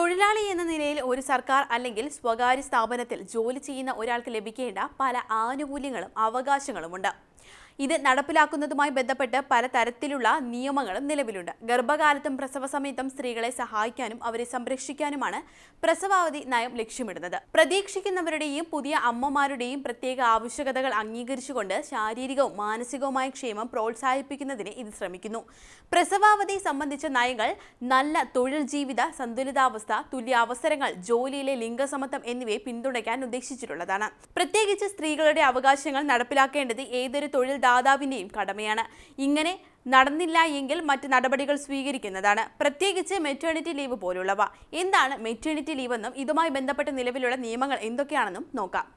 തൊഴിലാളി എന്ന നിലയിൽ ഒരു സർക്കാർ അല്ലെങ്കിൽ സ്വകാര്യ സ്ഥാപനത്തിൽ ജോലി ചെയ്യുന്ന ഒരാൾക്ക് ലഭിക്കേണ്ട പല ആനുകൂല്യങ്ങളും അവകാശങ്ങളുമുണ്ട്. ഇത് നടപ്പിലാക്കുന്നതുമായി ബന്ധപ്പെട്ട് പലതരത്തിലുള്ള നിയമങ്ങളും നിലവിലുണ്ട്. ഗർഭകാലത്തും പ്രസവ സമയത്തും സ്ത്രീകളെ സഹായിക്കാനും അവരെ സംരക്ഷിക്കാനുമാണ് പ്രസവാവധി നയം ലക്ഷ്യമിടുന്നത്. പ്രതീക്ഷിക്കുന്നവരുടെയും പുതിയ അമ്മമാരുടെയും പ്രത്യേക ആവശ്യകതകൾ അംഗീകരിച്ചുകൊണ്ട് ശാരീരികവും മാനസികവുമായ ക്ഷേമം പ്രോത്സാഹിപ്പിക്കുന്നതിന് ഇത് ശ്രമിക്കുന്നു. പ്രസവാവധി സംബന്ധിച്ച നയങ്ങൾ നല്ല തൊഴിൽ ജീവിത സന്തുലിതാവസ്ഥ തുല്യ അവസരങ്ങൾ ജോലിയിലെ ലിംഗസമത്വം എന്നിവയെ പിന്തുണയ്ക്കാൻ ഉദ്ദേശിച്ചിട്ടുള്ളതാണ്. പ്രത്യേകിച്ച് സ്ത്രീകളുടെ അവകാശങ്ങൾ നടപ്പിലാക്കേണ്ടത് ഏതൊരു തൊഴിൽ ദാതാവിന്റെയും കടമയാണ്. ഇങ്ങനെ നടന്നില്ല എങ്കിൽ മറ്റ് നടപടികൾ സ്വീകരിക്കുന്നതാണ്. പ്രത്യേകിച്ച് മെറ്റേണിറ്റി ലീവ് പോലുള്ളവ. എന്താണ് മെറ്റേണിറ്റി ലീവ് എന്നും ഇതുമായി ബന്ധപ്പെട്ട നിലവിലുള്ള നിയമങ്ങൾ എന്തൊക്കെയാണെന്നും നോക്കാം.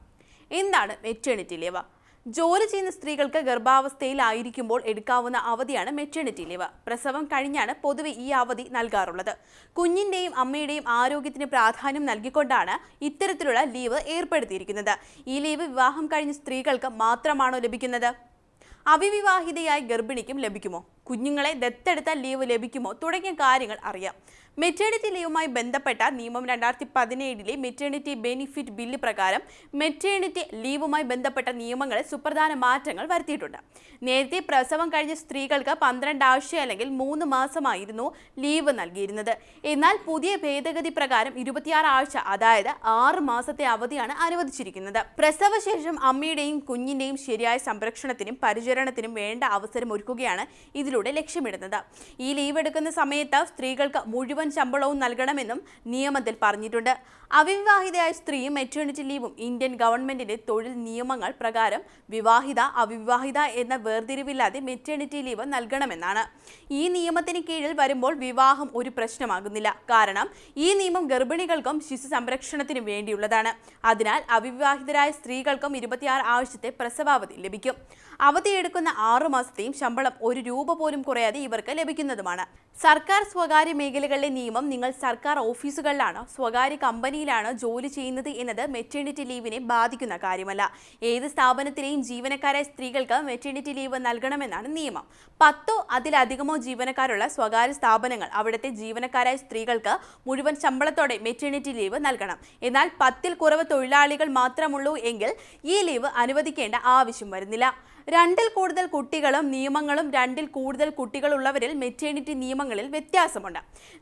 എന്താണ് മെറ്റേണിറ്റി ലീവ് ജോലി ചെയ്യുന്ന സ്ത്രീകൾക്ക് ഗർഭാവസ്ഥയിലായിരിക്കുമ്പോൾ എടുക്കാവുന്ന അവധിയാണ് മെറ്റേണിറ്റി ലീവ് പ്രസവം കഴിഞ്ഞാണ് പൊതുവെ ഈ അവധി നൽകാറുള്ളത്. കുഞ്ഞിന്റെയും അമ്മയുടെയും ആരോഗ്യത്തിന് പ്രാധാന്യം നൽകിക്കൊണ്ടാണ് ഇത്തരത്തിലുള്ള ലീവ് ഏർപ്പെടുത്തിയിരിക്കുന്നത്. ഈ ലീവ് വിവാഹം കഴിഞ്ഞ സ്ത്രീകൾക്ക് മാത്രമാണോ ലഭിക്കുന്നത്? അവിവിവാഹിതയായ ഗർഭിണിക്കും ലഭിക്കുമോ? കുഞ്ഞുങ്ങളെ ദത്തെടുത്ത ലീവ് ലഭിക്കുമോ? തുടങ്ങിയ കാര്യങ്ങൾ അറിയാം. മെറ്റേണിറ്റി ലീവുമായി ബന്ധപ്പെട്ട നിയമം രണ്ടായിരത്തി പതിനേഴിലെ മെറ്റേണിറ്റി ബെനിഫിറ്റ് ബില്ല് പ്രകാരം മെറ്റേണിറ്റി ലീവുമായി ബന്ധപ്പെട്ട നിയമങ്ങളിൽ സുപ്രധാന മാറ്റങ്ങൾ വരുത്തിയിട്ടുണ്ട്. നേരത്തെ പ്രസവം കഴിഞ്ഞ സ്ത്രീകൾക്ക് പന്ത്രണ്ട് ആഴ്ച അല്ലെങ്കിൽ മൂന്ന് മാസമായിരുന്നു ലീവ് നൽകിയിരുന്നത്. എന്നാൽ പുതിയ ഭേദഗതി പ്രകാരം ഇരുപത്തിയാറ് ആഴ്ച അതായത് ആറ് മാസത്തെ അവധിയാണ് അനുവദിച്ചിരിക്കുന്നത്. പ്രസവശേഷം അമ്മയുടെയും കുഞ്ഞിന്റെയും ശരിയായ സംരക്ഷണത്തിനും പരിചരണത്തിനും വേണ്ട അവസരം ഒരുക്കുകയാണ് ഇതിലൂടെ ലക്ഷ്യമിടുന്നത്. ഈ ലീവ് എടുക്കുന്ന സമയത്ത് സ്ത്രീകൾക്ക് മുഴുവൻ ശമ്പളവും നൽകണമെന്നും നിയമത്തിൽ പറഞ്ഞിട്ടുണ്ട്. അവിവാഹിതയായ സ്ത്രീയും മെറ്റേണിറ്റി ലീവും ഇന്ത്യൻ ഗവൺമെന്റിന്റെ തൊഴിൽ നിയമങ്ങൾ പ്രകാരം വിവാഹിത അവിവാഹിത എന്ന വേർതിരിവില്ലാതെ മെറ്റേണിറ്റി ലീവ് നൽകണമെന്നാണ്. ഈ നിയമത്തിന് കീഴിൽ വരുമ്പോൾ വിവാഹം ഒരു പ്രശ്നമാകുന്നില്ല. കാരണം ഈ നിയമം ഗർഭിണികൾക്കും ശിശു സംരക്ഷണത്തിനും വേണ്ടിയുള്ളതാണ്. അതിനാൽ അവിവാഹിതരായ സ്ത്രീകൾക്കും ഇരുപത്തിയാറ് ആഴ്ചത്തെ പ്രസവാവധി ലഭിക്കും. അവധിയെടുക്കുന്ന ആറു മാസത്തെയും ശമ്പളം ഒരു രൂപ പോലും കുറയാതെ ഇവർക്ക് ലഭിക്കുന്നതുമാണ് സർക്കാർ സ്വകാര്യ മേഖലകളിലെ നിയമം നിങ്ങൾ സർക്കാർ ഓഫീസുകളിലാണ് സ്വകാര്യ കമ്പനിയിലാണ് ജോലി ചെയ്യുന്നത് എന്നത് മെറ്റേണിറ്റി ലീവിനെ ബാധിക്കുന്ന കാര്യമല്ല. ഏത് സ്ഥാപനത്തിലെയും ജീവനക്കാരായ സ്ത്രീകൾക്ക് മെറ്റേണിറ്റി ലീവ് നൽകണമെന്നാണ് നിയമം. പത്തോ അതിലധികമോ ജീവനക്കാരുള്ള സ്വകാര്യ സ്ഥാപനങ്ങൾ അവിടുത്തെ ജീവനക്കാരായ സ്ത്രീകൾക്ക് മുഴുവൻ ശമ്പളത്തോടെ മെറ്റേണിറ്റി ലീവ് നൽകണം. എന്നാൽ പത്തിൽ കുറവ് തൊഴിലാളികൾ മാത്രമുള്ളൂ എങ്കിൽ ഈ ലീവ് അനുവദിക്കേണ്ട ആവശ്യം വരുന്നില്ല. രണ്ടിൽ കൂടുതൽ കുട്ടികളും നിയമങ്ങളും രണ്ടിൽ കൂടുതൽ കുട്ടികളുള്ളവരിൽ മെറ്റേണിറ്റി നിയമങ്ങളിൽ വ്യത്യാസമുണ്ട്.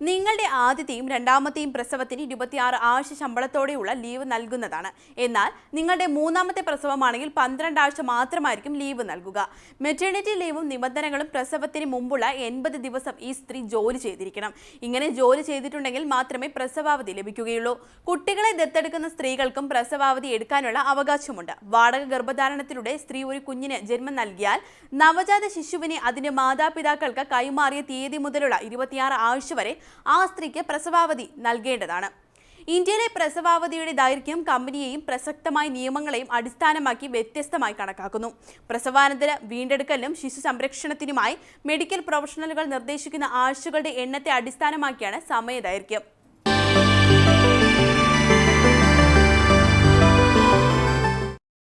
നിങ്ങളുടെ ആദ്യത്തെയും രണ്ടാമത്തെയും പ്രസവത്തിന് ഇരുപത്തിയാറ് ആഴ്ച ശമ്പളത്തോടെയുള്ള ലീവ് നൽകുന്നതാണ്. എന്നാൽ നിങ്ങളുടെ മൂന്നാമത്തെ പ്രസവമാണെങ്കിൽ പന്ത്രണ്ട് ആഴ്ച മാത്രമായിരിക്കും ലീവ് നൽകുക. മെറ്റേണിറ്റി ലീവും നിബന്ധനകളും പ്രസവത്തിന് മുമ്പുള്ള എൺപത് ദിവസം ഈ സ്ത്രീ ജോലി ചെയ്തിരിക്കണം. ഇങ്ങനെ ജോലി ചെയ്തിട്ടുണ്ടെങ്കിൽ മാത്രമേ പ്രസവാവധി ലഭിക്കുകയുള്ളൂ. കുട്ടികളെ ദത്തെടുക്കുന്ന സ്ത്രീകൾക്കും പ്രസവാവധി എടുക്കാനുള്ള അവകാശമുണ്ട്. വാടക ഗർഭധാരണത്തിലൂടെ സ്ത്രീ ഒരു കുഞ്ഞിന് ജന്മം നൽകിയാൽ നവജാത ശിശുവിനെ അതിന്റെ മാതാപിതാക്കൾക്ക് കൈമാറിയ തീയതി മുതലുള്ള ഇരുപത്തിയാറ് ആഴ്ച വരെ ആ സ്ത്രീക്ക് പ്രസവാവധി നൽകേണ്ടതാണ്. ഇന്ത്യയിലെ പ്രസവാവധിയുടെ ദൈർഘ്യം കമ്പനിയെയും പ്രസക്തമായ നിയമങ്ങളെയും അടിസ്ഥാനമാക്കി വ്യത്യസ്തമായി കണക്കാക്കുന്നു. പ്രസവാനന്തര വീണ്ടെടുക്കലിനും ശിശു സംരക്ഷണത്തിനുമായി മെഡിക്കൽ പ്രൊഫഷണലുകൾ നിർദ്ദേശിക്കുന്ന ആഴ്ചകളുടെ എണ്ണത്തെ അടിസ്ഥാനമാക്കിയാണ് സമയദൈർഘ്യം.